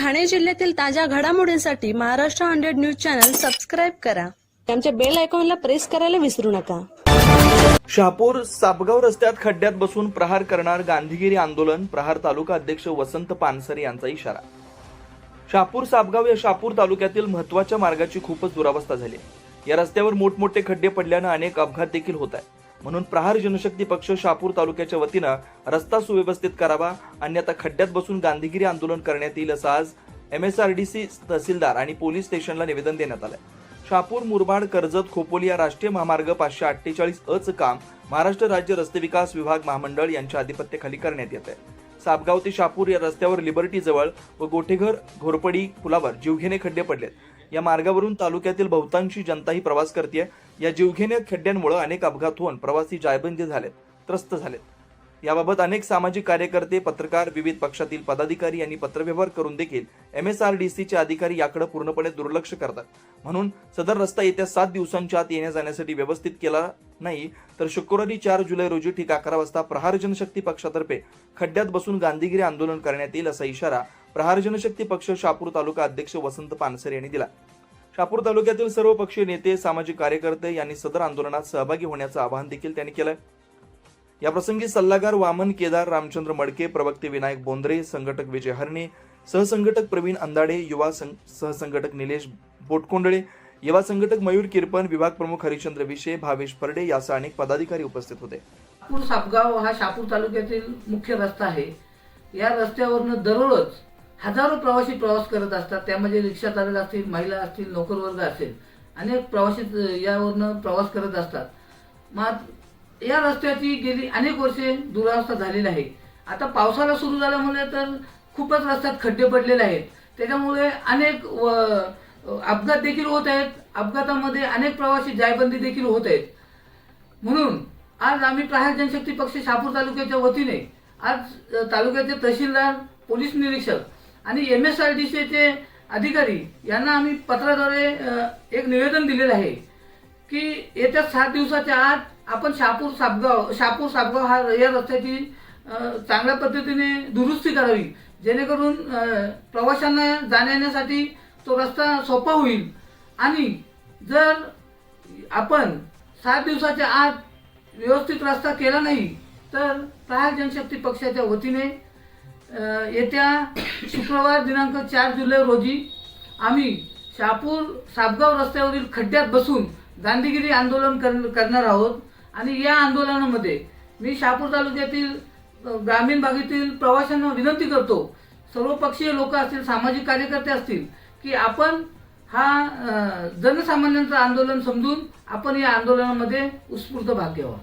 ठाणे जिल्ह्यातील ताज्या घडामोडींसाठी Maharashtra hundred news channel subscribe करा. आमच्या बेल आयकॉनला प्रेस करायला विसरू नका. शहापूर सापगाव रस्त्यात खड्ड्यात बसून प्रहार करणार गांधीगिरी आंदोलन प्रहार तालुका अध्यक्ष वसंत पानसर यांचा इशारा. शहापूर सापगाव या शहापूर तालुक्यातील महत्त्वाच्या मार्गाची खूपच दुरावस्था झाली या रस्त्यावर मोठमोठे खड्डे पडल्यानं अनेक अपघात देखील होत आहेत. म्हणून प्रहार जनशक्ती पक्ष शापूर तालुक्याच्या वतीनं रस्ता सुव्यवस्थित करावा अन्यथा खड्ड्यात बसून गांधीगिरी आंदोलन करण्यात येईल असं आज एमएसआरडीसी तहसीलदार आणि पोलीस स्टेशनला निवेदन देण्यात आलंय. शापूर मुरबाड कर्जत खोपोली या राष्ट्रीय महामार्ग पाचशे अठ्ठेचाळीस अचं काम महाराष्ट्र राज्य रस्ते विकास विभाग महामंडळ यांच्या अधिपत्याखाली करण्यात येत आहे सापगाव ते शापूर या रस्त्यावर लिबर्टी जवळ व गोठेघर घोरपडी पुलावर जीवघेणे खड्डे पडलेत. या मार्गावरून तालुक्यातील बहुतांशी जनताही प्रवास करते या जीवघेण्या खड्ड्यांमुळे अनेक अपघात होऊन प्रवासी जायबंदी झालेत त्रस्त झालेत. याबाबत अनेक सामाजिक कार्यकर्ते पत्रकार विविध पक्षातील पदाधिकारी यांनी पत्रव्यवहार करून देखील एम एस आर डी सीचे अधिकारी याकडे पूर्णपणे दुर्लक्ष करतात. म्हणून सदर रस्ता येत्या सात दिवसांच्या आत येण्या जाण्यासाठी व्यवस्थित केला नाही तर शुक्रवारी चार जुलै रोजी ठीक अकरा वाजता प्रहार जनशक्ती पक्षातर्फे खड्ड्यात बसून गांधीगिरी आंदोलन करण्यात येईल असा इशारा प्रहार जनशक्ती पक्ष शापूर तालुका अध्यक्ष वसंत पानसरे यांनी दिला. शापूर तालुक्यातील सर्व पक्षीय नेते सामाजिक कार्यकर्ते यांनी सदर आंदोलनात सहभागी होण्याचं आवाहन देखील त्यांनी केलंय याप्रसंगी सल्लागार वामन केदार रामचंद्र मडके प्रवक्ते विनायक बोंद्रे संघटक विजय हरणे सहसंघटक प्रवीण अंदाडे युवा सहसंघटक निलेश बोटकोंडळे युवा संघटक मयूर किरपन विभाग प्रमुख हरिश्चंद्र विषे भावेश फरडे यासह अनेक पदाधिकारी उपस्थित होते. सापगाव हा शापूर तालुक्यातील मुख्य रस्ता आहे. या रस्त्यावरनं दररोज हजारो प्रवासी प्रवास करत असतात. त्यामध्ये रिक्षा चालक असतील महिला असतील नोकरवर्ग असेल अनेक प्रवासी यावरनं प्रवास करत असतात. मात या रस्त्याची गेली अनेक वर्षे दुरावस्था झालेली आहे. आता पावसाळा सुरू झाल्यामुळे तर खूपच रस्त्यात खड्डे पडलेले आहेत. त्याच्यामुळे अनेक व- अपघात देखील होत आहेत. अपघातामध्ये अनेक प्रवासी जायबंदी देखील होत आहेत. म्हणून आज आम्ही प्रहार जनशक्ती पक्ष शापूर तालुक्याच्या वतीने आज तालुक्याचे तहसीलदार पोलीस निरीक्षक आणि एम एस आर डी सीचे अधिकारी यांना आम्ही पत्राद्वारे एक निवेदन दिलेलं आहे की येत्या सात दिवसाच्या आत आपण शापूर सापगाव शापूर सापगाव हा या रस्त्याची चांगल्या पद्धतीने दुरुस्ती करावी. जेणेकरून प्रवाशांना जाण्यासाठी तो रस्ता सोपा होईल. आणि जर आपण सात दिवसाच्या आत व्यवस्थित रस्ता केला नाही तर प्रहार जनशक्ती पक्षाच्या वतीने येत्या शुक्रवार दिनांक चार जुलै रोजी आम्ही शहापूर सापगाव रस्त्यावरील खड्ड्यात बसून गांधीगिरी आंदोलन कर- करणार आहोत. आणि या आंदोलनामध्ये मी शहापूर तालुक्यातील ग्रामीण भागातील प्रवाशांना विनंती करतो. सर्वपक्षीय लोक असतील सामाजिक कार्यकर्ते असतील की आपण हा जनसामान्यांचं आंदोलन समजून आपण या आंदोलनामध्ये उत्स्फूर्त भाग घ्यावा.